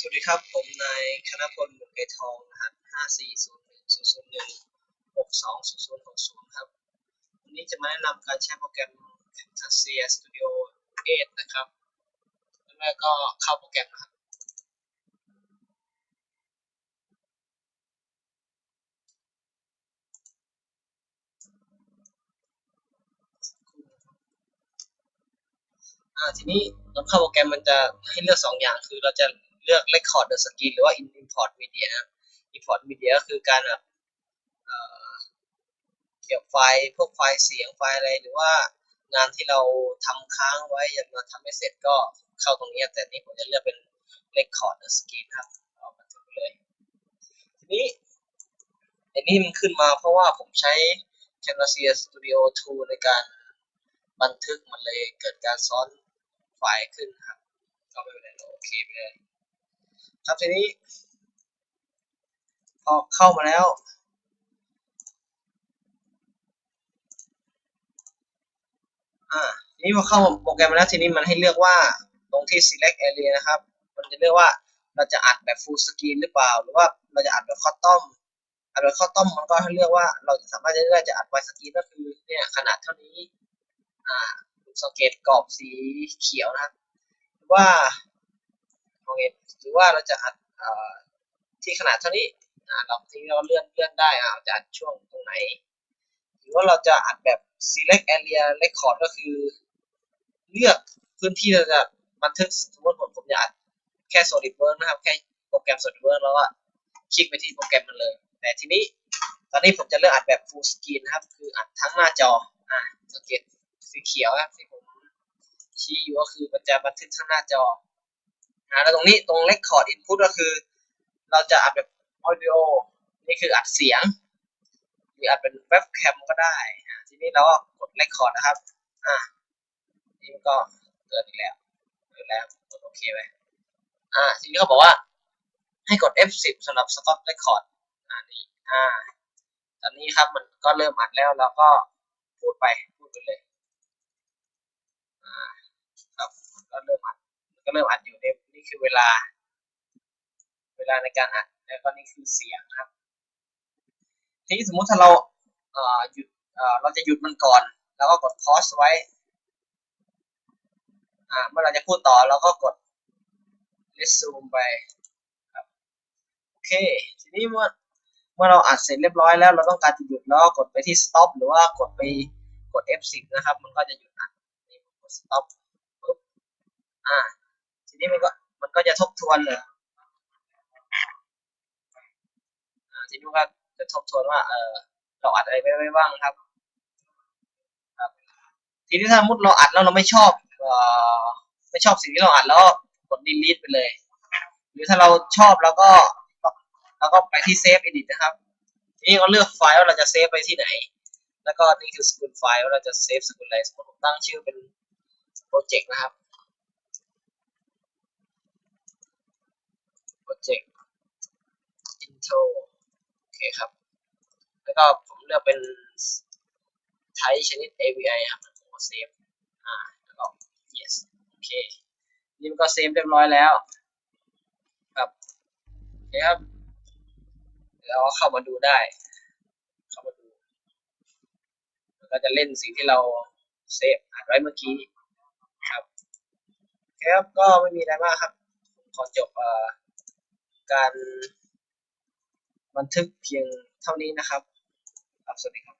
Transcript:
สวัสดีครับ ผมนายคณพลบุญเกทองนะครหัส5401 001 62 0060ครับ วันนี้จะมาแนะนำการใช้โปรแกรม Camtasia Studio 8นะครับ แล้วก็เข้าโปรแกรมนะครับอ่าทีนี้เราเข้าโปรแกรมมันจะให้เลือก 2 อย่างคือเราจะ เลือก record the screen หรือว่า import media นะครับ import media ก็คือการแบบเอ่อเก็บไฟล์พวกไฟล์เสียงไฟล์อะไรหรือว่างานที่เราทำค้างไว้ยังมาทำไม่เสร็จก็เข้าตรงนี้ แต่นี่ผมจะเลือกเป็น record the screen ครับเอาบันทึกเลย ทีนี้ไอ้นี่มันขึ้นมาเพราะว่าผมใช้ Camtasia Studio 2 ในการบันทึกมันเลยเกิดการซ้อนไฟล์ขึ้นครับก็ไม่เป็นไรโอเคไปเลย ครับทีนี้ พอเข้ามาแล้ว อ่าทีนี้พอเข้าโปรแกรมมาแล้วทีนี้มันให้เลือกว่าตรงที่ select area นะครับ มันจะเลือกว่าเราจะอัดแบบ full screen หรือเปล่า หรือว่าเราจะอัดแบบ custom อัดแบบ custom มันก็ให้เลือกว่าเราจะสามารถจะเลือกจะอัดไวสกรีนก็คือเนี่ยขนาดเท่านี้ อ่าสังเกตกรอบสีเขียวนะครับ ว่า โอเคหรือว่าเราจะอัดที่ขนาดเท่านี้เราทีนี้เราเลื่อนเลื่อนได้อ่าจะอัดช่วงตรงไหน หรือว่าเราจะอัดแบบ select area record ก็คือ เลือกพื้นที่เราจะบันทึกสมมติผมผมอยากอัดแค่ SolidWorks นะครับ แค่โปรแกรม SolidWorks แล้วก็คลิกไปที่โปรแกรมมันเลย แต่ทีนี้ตอนนี้ผมจะเลือกอัดแบบ full screen นะครับ คืออัดทั้งหน้าจออ่าสังเกตสีเขียวครับที่ผมชี้อยู่ก็คือมันจะบันทึกทั้งหน้าจอ นะแล้วตรงนี้ตรง record input ก็คือ เราจะอัดแบบ audio นี่คืออัดเสียง หรืออัดเป็นเว็บแคมก็ได้ ทีนี้เราก็กด record นะครับ อ่านี่ก็เกิดอีกแล้วเกิดแล้วกดโอเคไปอ่า ทีนี้เขาบอกว่า ให้กด F10 สำหรับ stop record อ่านี่อ่าตอนนี้ครับมันก็เริ่มอัดแล้วเราก็พูดไปพูดไปเลย อ่า ครับก็เริ่มอัดก็เริ่มอัดอยู่ คือเวลา เวลาในการอัดแล้วก็นี่คือเสียงครับทีนี้สมมุติถ้าเราเอ่อหยุดเอ่อเราจะหยุดมันก่อน แล้วก็กด pause ไว้อ่าเมื่อเราจะพูดต่อเราก็กด resume ไปครับโอเค ทีนี้เมื่อเมื่อเราอัดเสร็จเรียบร้อยแล้วเราต้องการจะหยุดแล้วกดไปที่ stop หรือว่ากดไปกด F10 นะครับ มันก็จะหยุดอัดนี่กด stop ปุ๊บอ่าทีนี้มันก็ มันก็จะทบทวนเลยอ่าทีนี้ก็จะทบทวนว่า เออเราอัดอะไรไปไว้บ้างครับ ครับ ทีนี้ถ้ามุดเราอัดแล้วเราไม่ชอบเออไม่ชอบสิ่งที่เราอัดแล้วกด delete ไปเลย หรือถ้าเราชอบเราก็แล้วก็ไปที่ save edit นะครับ ทีนี้เราเลือกไฟล์ว่าเราจะเซฟไปที่ไหน แล้วก็นี่คือสกุลไฟล์ว่าเราจะเซฟสกุลอะไรสมมติผมตั้งชื่อเป็นโปรเจกต์นะครับ โปรเจกต์ intro โอเคครับ แล้วก็ผมเลือกเป็นไทป์ชนิด AVI ครับผมก็เซฟอ่าแล้วก็ yes โอเคนี่มันก็เซฟเรียบร้อยแล้ว ครับโอเคครับแล้วเข้ามาดูได้ เข้ามาดูแล้วก็จะเล่นสิ่งที่เราเซฟอัดไว้เมื่อกี้ครับโอเคครับก็ไม่มีอะไรมากครับ ขอจบ การบันทึกเพียงเท่านี้นะครับครับสวัสดีครับ